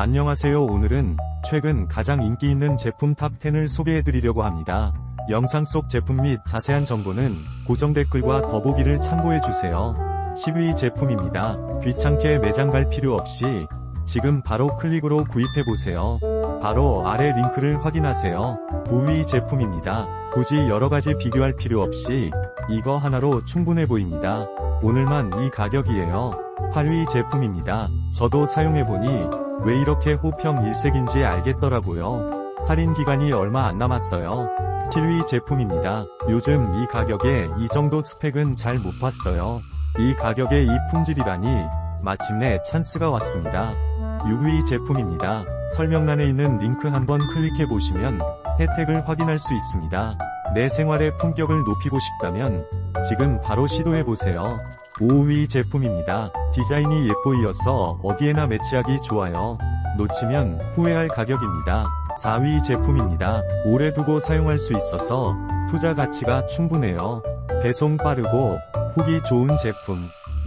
안녕하세요 오늘은 최근 가장 인기 있는 제품 탑10을 소개해드리려고 합니다. 영상 속 제품 및 자세한 정보는 고정 댓글과 더보기를 참고해주세요. 10위 제품입니다. 귀찮게 매장 갈 필요 없이 지금 바로 클릭으로 구입해보세요. 바로 아래 링크를 확인하세요. 9위 제품입니다. 굳이 여러가지 비교할 필요 없이 이거 하나로 충분해 보입니다. 오늘만 이 가격이에요. 8위 제품입니다. 저도 사용해보니 왜 이렇게 호평 일색인지 알겠더라고요. 할인 기간이 얼마 안 남았어요. 7위 제품입니다. 요즘 이 가격에 이 정도 스펙은 잘 못 봤어요. 이 가격에 이 품질이라니 마침내 찬스가 왔습니다. 6위 제품입니다. 설명란에 있는 링크 한번 클릭해 보시면 혜택을 확인할 수 있습니다. 내 생활의 품격을 높이고 싶다면 지금 바로 시도해 보세요. 5위 제품입니다. 디자인이 예뻐이어서 어디에나 매치하기 좋아요. 놓치면 후회할 가격입니다. 4위 제품입니다. 오래 두고 사용할 수 있어서 투자 가치가 충분해요. 배송 빠르고 후기 좋은 제품.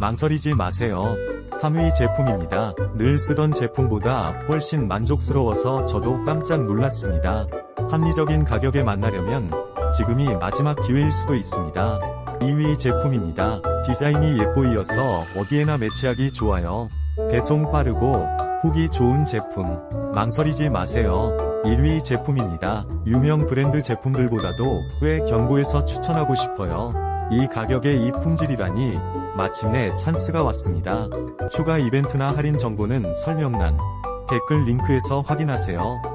망설이지 마세요. 3위 제품입니다. 늘 쓰던 제품보다 훨씬 만족스러워서 저도 깜짝 놀랐습니다. 합리적인 가격에 만나려면 지금이 마지막 기회일 수도 있습니다. 2위 제품입니다. 디자인이 예뻐이어서 어디에나 매치하기 좋아요. 배송 빠르고 후기 좋은 제품. 망설이지 마세요. 1위 제품입니다. 유명 브랜드 제품들보다도 꽤 견고해서 추천하고 싶어요. 이 가격에 이 품질이라니 마침내 찬스가 왔습니다. 추가 이벤트나 할인 정보는 설명란, 댓글 링크에서 확인하세요.